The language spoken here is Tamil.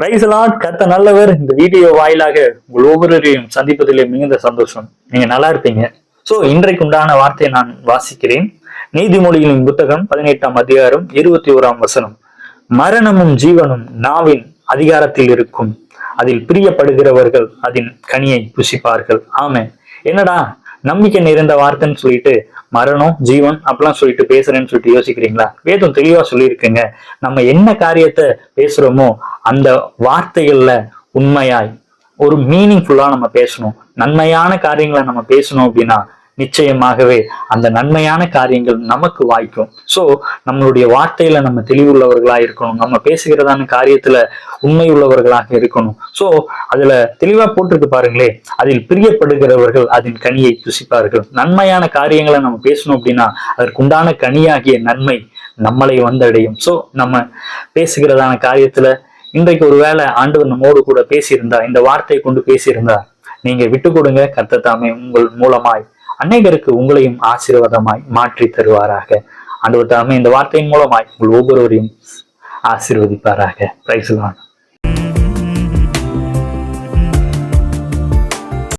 பிரைஸ்லாட் கத்த நல்லவர். இந்த வீடியோ வாயிலாக உங்கள் ஒவ்வொருவரையும் சந்திப்பதிலே மிகுந்த சந்தோஷம். நீங்க நல்லா இருப்பீங்க. சோ இன்றைக்கு உண்டான வார்த்தையை நான் வாசிக்கிறேன். நீதிமொழிகளின் புத்தகம் பதினெட்டாம் அதிகாரம் இருபத்தி ஓராம் வசனம். மரணமும் ஜீவனும் நாவின் அதிகாரத்தில் இருக்கும். அதில் பிரியப்படுகிறவர்கள் அதன் கனியை புசிப்பார்கள். ஆமே என்னடா? நம்பிக்கை நிறைந்த வார்த்தைன்னு சொல்லிட்டு மரணம் ஜீவன் அப்படிலாம் சொல்லிட்டு பேசுறேன்னு சொல்லிட்டு யோசிக்கிறீங்களா? வேதம் தெளிவா சொல்லியிருக்குங்க. நம்ம என்ன காரியத்தை பேசுறோமோ அந்த வார்த்தைகள்ல உண்மையாய் ஒரு மீனிங்ஃபுல்லா நம்ம பேசணும். நன்மையான காரியங்களை நம்ம பேசணும் அப்படின்னா நிச்சயமாகவே அந்த நன்மையான காரியங்கள் நமக்கு வாய்க்கும். சோ நம்மளுடைய வார்த்தையில நம்ம தெளிவுள்ளவர்களா இருக்கணும். நம்ம பேசுகிறதான காரியத்துல உண்மை உள்ளவர்களாக இருக்கணும். சோ அதுல தெளிவா போட்டிருக்கு பாருங்களே அதில் பிரியப்படுகிறவர்கள் அதன் கனியை துசிப்பார்கள் நன்மையான காரியங்களை நம்ம பேசணும் அப்படின்னா அதற்குண்டான கனியாகிய நன்மை நம்மளை வந்தடையும். சோ நம்ம பேசுகிறதான காரியத்துல இன்றைக்கு ஒருவேளை ஆண்டவர் நம்மோடு கூட பேசியிருந்தா இந்த வார்த்தையை கொண்டு பேசியிருந்தா நீங்க விட்டு கொடுங்க. கர்த்தத்தாமே உங்கள் மூலமாய் அநேகருக்கு உங்களையும் ஆசீர்வாதமாய் மாற்றி தருவாராக. ஆண்டவர் தாமே இந்த வார்த்தையின் மூலமாய் உங்கள் ஒவ்வொருவரையும் ஆசீர்வதிப்பாராக. பிரைஸ்லான்